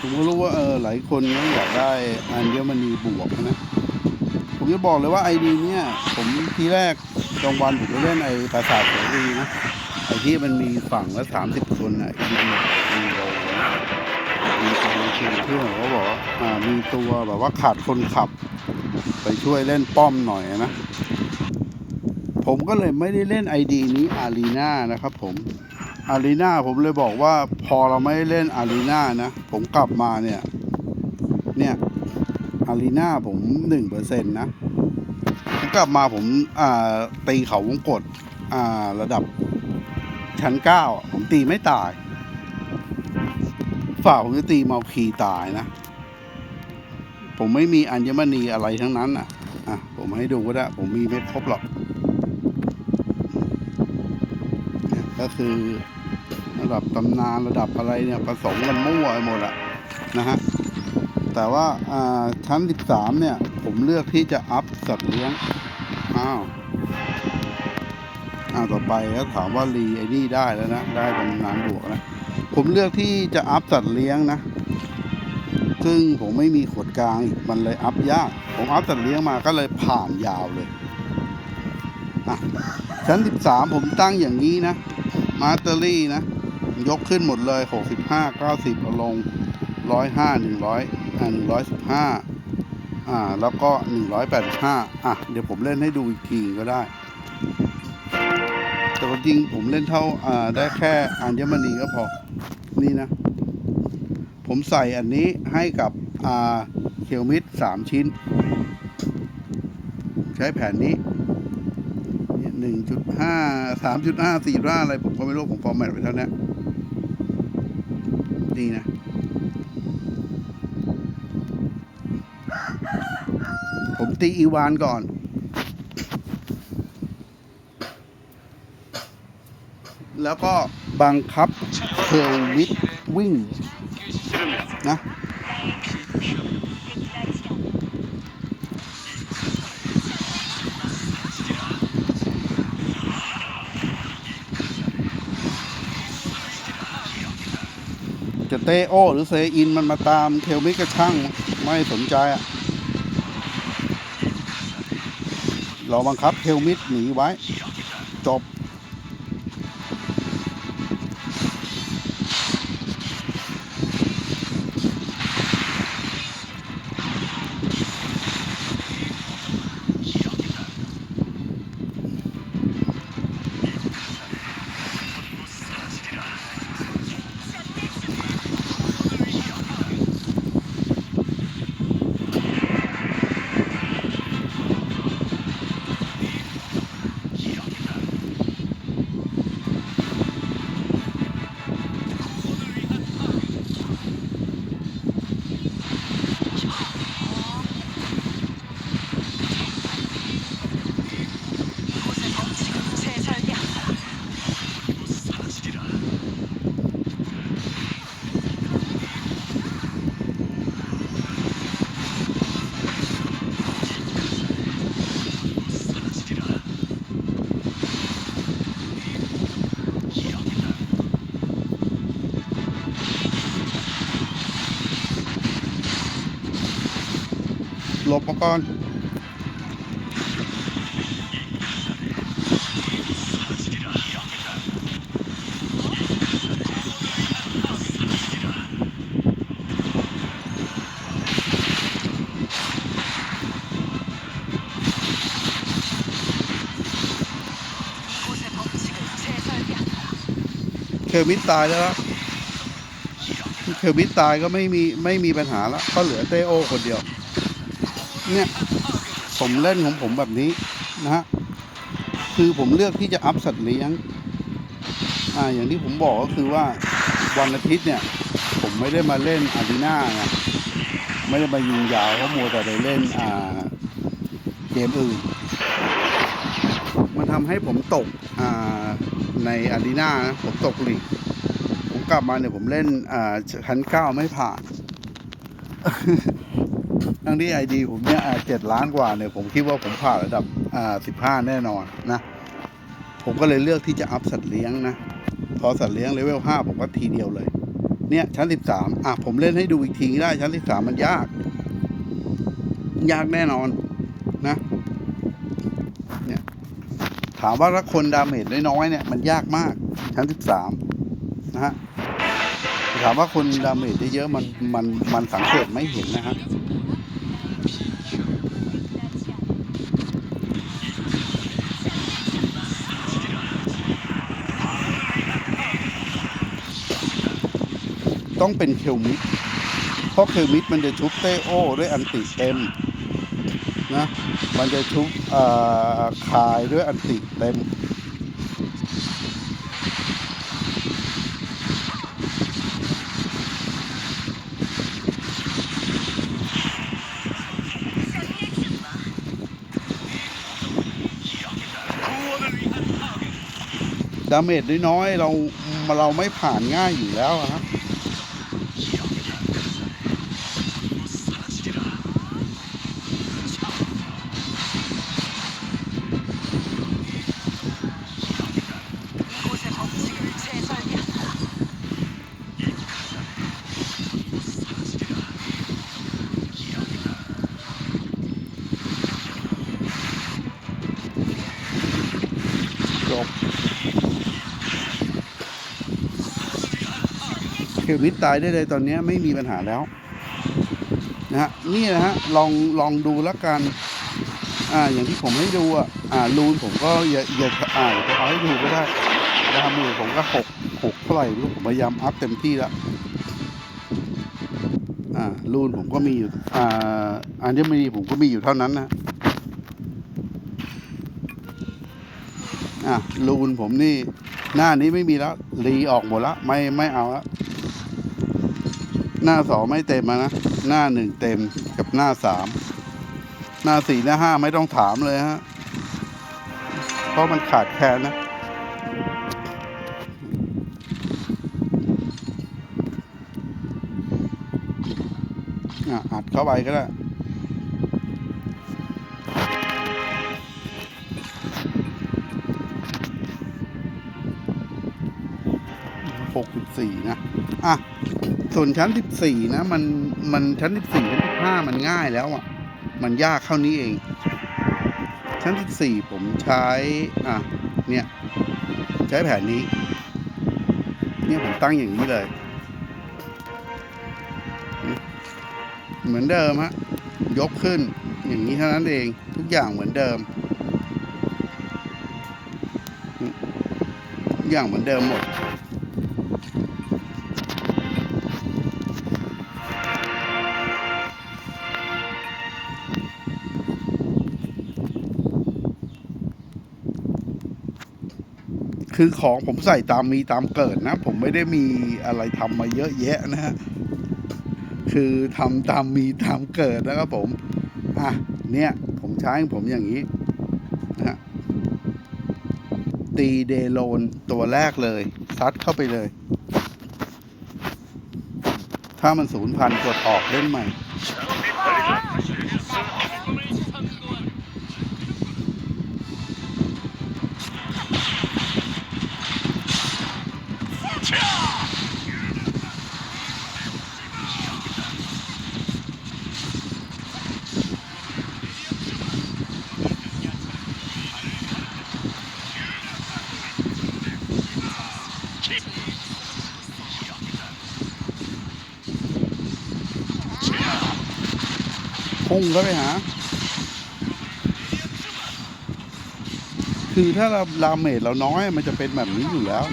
ผมก็รู้ว่าเออหลายคนก็อยากได้อัญมณีบวกนะ ผมจะบอกเลยว่าไอดีเนี่ย ผมทีแรกกลางวันผมไปเล่นไอปราสาทเสรีนะไอที่มันมีฝั่งละสามสิบคนอะมีมีโลนะมีตัวทีมเพื่อนเขาบอกว่ามีตัวแบบว่าขาดคนขับ ไปช่วยเล่นป้อมหน่อยนะ ผมก็เลยไม่ได้เล่นไอดีนี้อารีนานะครับผมอารีนาผมเลยบอกว่าพอเราไม่ได้เล่นอารีนานะ ผมกลับมาเนี่ย เนี่ยอารีนาผมหนึ่งเปอร์เซ็นต์นะผมกลับมาผมอ่าตีเขาวงกดอ่าระดับชั้นเก้าอะผมตีไม่ตายฝ่าผมจะตีเมาคีตายนะ ผมไม่มีอัญมณีอะไรทั้งนั้นอะอะ ผมให้ดูก็ได้ ผมมีไม่ครบหรอก ก็คือระดับตำนานระดับอะไรเนี่ยผสมกันมั่วไปหมดอะนะฮะแต่ว่าชั้น 13 เนี่ย ผมเลือกที่จะอัพสัตว์เลี้ยงอ้าวอ้าวต่อไปก็ถามว่ารีไอ้นี่ได้แล้วนะได้ตำนานบวกนะผมเลือกที่จะอัพสัตว์เลี้ยงนะ ซึ่งผมไม่มีขวดกลางอีกมันเลยอัพยาก ผมอัพสัตว์เลี้ยงมาก็เลยผ่านยาวเลยอะชั้น 13 ผมตั้งอย่างนี้นะ มาสเตอรี่นะ ยกขึ้นหมดเลย 65 90เอาลง 105 100อ่า115 อ่า แล้วก็ 185 อะ เดี๋ยวผมเล่นให้ดูอีกทีก็ได้ แต่จริงผมเล่นเท่า อ่า ได้แค่อัญมณีก็พอ นี่นะ ผมใส่อันนี้ให้กับ อ่าเคลมิดสามชิ้น ใช้แผ่นนี้ หนึ่งจุดห้าสามจุดห้าสี่ร่าอะไรผมก็ไม่รู้ผมฟอร์แมตไว้เท่านี้นี่นะผมตีอีวานก่อน แล้วก็บังคับเคลวิดวิ่งนะ เตโอ หรือเซอินมันมาตามเคลมิกก็ช่างไม่สนใจอะเราบังคับเคลมิดหนีไว้ จบ อุปกรณ์เคอร์มิดตายแล้วเคอร์มิดตายก็ไม่มีไม่มีปัญหาแล้วก็เหลือเตโอคนเดียว เนี่ยผมเล่นของผมแบบนี้นะฮะคือผมเลือกที่จะอัพสัตว์เลี้ยงอ่าอย่างที่ผมบอกก็คือว่าวันอาทิตย์เนี่ย ผมไม่ได้มาเล่นอารีนาไงไม่ได้มายิงยาวเพราะมัวแต่ไปเล่นอ่าเกมอื่นมันทำให้ผมตกอ่าในอารีนานะผมตกหลีกผมกลับมาเนี่ยผมเล่นอ่าชั้นเก้าไม่ผ่าน ทั้งที่ไอดีผมเนี่ยเจ็ดล้านกว่าเนี่ยผมคิดว่าผมผ่านระดับอ่าสิบห้าแน่นอนนะ ผมก็เลยเลือกที่จะอัพสัตว์เลี้ยงนะ พอสัตว์เลี้ยงเลเวลห้าผมก็ทีเดียวเลย เนี่ยชั้นสิบสามอะผมเล่นให้ดูอีกทีได้ชั้นสิบสามมันยาก ยากแน่นอนนะ เนี่ยถามว่าถ้าคนดาเมจน้อยๆเนี่ยมันยากมากชั้นสิบสามนะฮะถามว่าคนดาเมจเยอะๆมันมันมันสังเกตไม่เห็นนะฮะ ต้องเป็นเคลมิดเพราะเคลมิดมันจะชุบเตโอด้วยอันติเต็มนะมันจะชุบอ่อคายด้วยอันติเต็มดาเมจน้อยๆเราเราไม่ผ่านง่ายอยู่แล้วอะฮ ควิทตายได้เลยตอนนี้ไม่มีปัญหาแล้วนะฮะนี่นะฮะลองลองดูล้วกัน อ่าอย่างที่ผมให้ดูอะอ่ารูนผมก็อย่าอย่าอ่าเดี๋ยวจะเอาให้ดูก็ได้ดามือผมก็หกหกเท่าไหร่ไม่รู้ผมพยายามอัพเต็มที่แล้วอ่ารูนผมก็มีอยู่อ่าอันนี้ไมีผมก็มีอยู่เท่านั้นนะอะรูนผมนี่หน้านี้ไม่มีแล้วรีออกหมดแล้วไม่ไม่เอาแล้ว หน้าสองไม่เต็มนะ หน้าหนึ่งเต็มกับหน้าสาม หน้าสี่หน้าห้าไม่ต้องถามเลยฮะ เพราะมันขาดแคลนนะอะอัดเข้าไปก็ได้หกสิบสี่นะ อะ ส่วนชั้นสิบสี่นะมันมันชั้นสิบสี่ชั้นสิบห้ามันง่ายแล้วอะ มันยากเข้านี้เอง ชั้นสิบสี่ผมใช้อะเนี่ย ใช้แผนนี้ เนี่ยผมตั้งอย่างนี้เลย เหมือนเดิมฮะยกขึ้นอย่างนี้เท่านั้นเองทุกอย่างเหมือนเดิมทุกอย่างเหมือนเดิมหมด คือของผมใส่ตามมีตามเกิดนะ ผมไม่ได้มีอะไรทำมาเยอะแยะนะฮะคือทำตามมีตามเกิดนะครับผมอะเนี่ยผมใช้ของผมอย่างนี้นะฮะตีเดโลนตัวแรกเลย ซัดเข้าไปเลย ถ้ามันศูนย์พันกดออกเล่นใหม่ พุ่งเข้าไปหา คือถ้าเราลาเมจเราน้อยมันจะเป็นแบบนี้อยู่แล้ว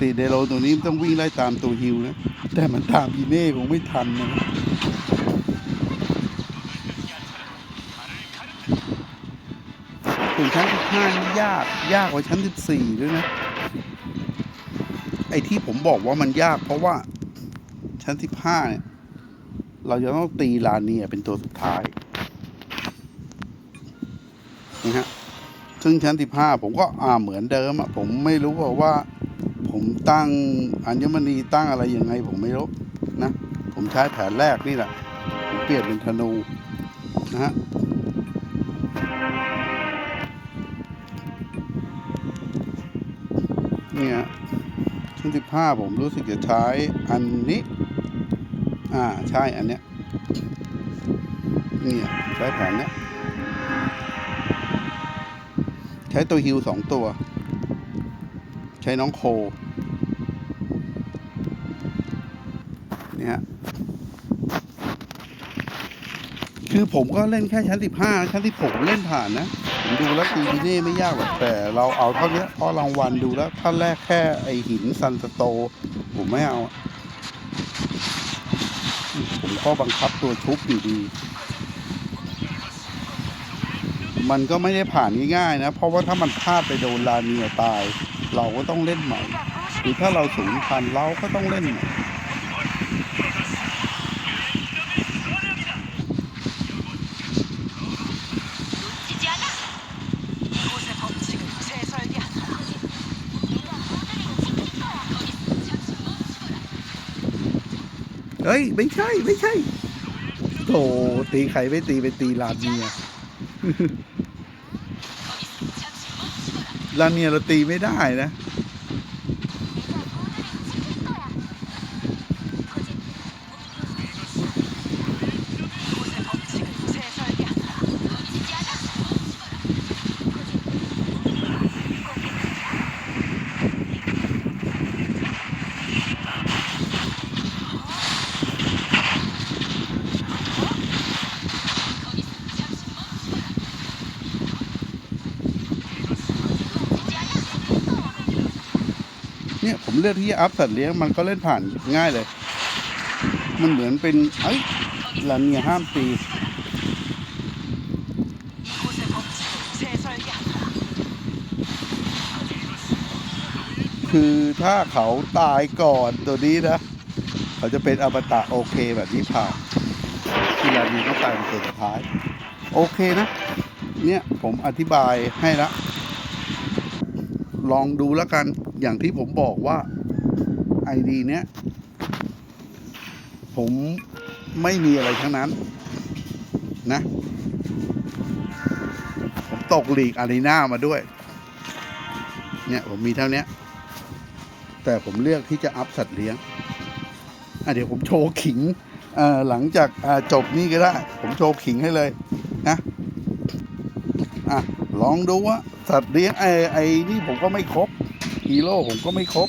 ติเดโลตัวนี้ต้องวิ่งไล่ตามตัวฮิวนะ แต่มันตามอีเน่คงไม่ทันนะถึงชั้นสิบห้ายากยากกว่าชั้นสิบสี่ด้วยนะ ไอ้ที่ผมบอกว่ามันยากเพราะว่าชั้นสิบห้าเนี่ย เราจะต้องตีลาเนียเป็นตัวสุดท้ายนะฮะซึ่งชั้นสิบห้าผมก็อ่าเหมือนเดิมอะผมไม่รู้ว่าว่า ผมตั้งอัญมณีตั้งอะไรยังไงผมไม่รู้นะ ผมใช้แผนแรกนี่แหละผมเปลี่ยนเป็นธนูนะฮะเนี่ยชั้นสิบห้าผมรู้สึกจะใช้อันนี้ อ่าใช่อันเนี้ยเนี่ยใช้แผนเนี้ยใช้ตัวฮิวสองตัว ใช้น้องโค ฮะคือผมก็เล่นแค่ชั้นสิบห้าชั้นที่ผมเล่นผ่านนะผมดูแล้วตีดีเน่ไม่ยากหรอกแต่เราเอาเท่านี้เพราะรางวัลดูแล้วถ้าแรกแค่ไอหินซันสโต ผมไม่เอา ผมก็บังคับตัวชุบอยู่ดีมันก็ไม่ได้ผ่านง่ายๆนะ เพราะว่าถ้ามันพลาดไปโดนลาเนียตาย เราก็ต้องเล่นใหม่ หรือถ้าเราสูญพันธุ์เราก็ต้องเล่นใหม่ เฮ้ย ไม่ใช่ ไม่ใช่โถตีไข่ไม่ตีไปตีลาเนียลาเนียเราตีไม่ได้นะ เนี่ยผมเลือกที่จะอัพสัตว์เลี้ยงมันก็เล่นผ่านง่ายเลย มันเหมือนเป็นเอ้ยลาเนียห้ามตีคือถ้าเขาตายก่อนตัวนี้นะ เขาจะเป็นอมตาโอเคแบบนี้ผ่านทีลาเนียต้องตายเป็นตัวสุดท้าย โอเคนะ เนี่ยผมอธิบายให้ละลองดูแล้วกัน อย่างที่ผมบอกว่าไอดีเนี้ย ผมไม่มีอะไรทั้งนั้น นะ ผมตกหลีกอารีนามาด้วย เนี่ย ผมมีเท่านี้แต่ผมเลือกที่จะอัพสัตว์เลี้ยงอะเดี๋ยวผมโชว์ขิงหลังจากจบนี่ก็ได้ ผมโชว์ขิงให้เลยนะอะลองดูว่าสัตว์เลี้ยงไอ้ไอ้นี่ผมก็ไม่ครบ ฮีโร่ผมก็ไม่ครบ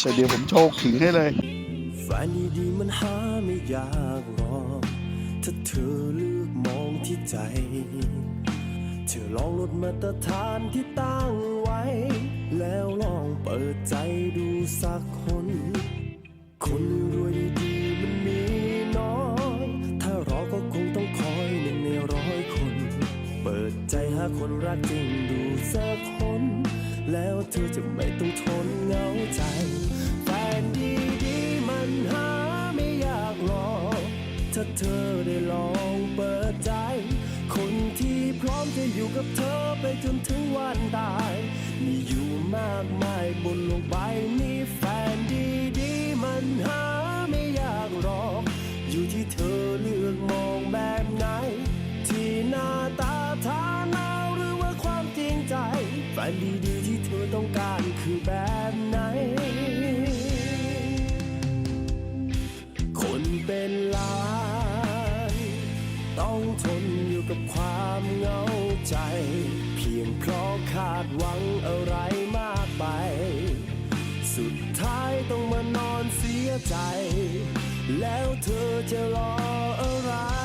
แต่เดี๋ยวผมโชว์ขิงให้เลยแฟนดีๆมันหาไม่ยากหรอกถ้าเธอเลือกมองที่ใจ เธอลองลดมาตรฐานที่ตั้งไว้ แล้วลองเปิดใจดูสักคน คนรวยดีๆมันมีน้อย ถ้ารอก็คงต้องคอยหนึ่งในร้อยคน เปิดใจหาคนรักจริงดูสักคน แล้วเธอจะไม่ต้องทนเหงาใจ แฟนดีๆมันหาไม่ยากหรอกถ้าเธอได้ลองเปิดใจ คนที่พร้อมจะอยู่กับเธอไปจนถึงวันตายมีอยู่มากมายบนโลกใบนี้แฟนดีๆมันหาไม่ยากหรอก อยู่ที่เธอเลือกมอง เป็นล้าน ต้องทนอยู่กับความเหงาใจ เพียงเพราะคาดหวังอะไรมากไป สุดท้ายต้องมานอนเสียใจ แล้วเธอจะรออะไร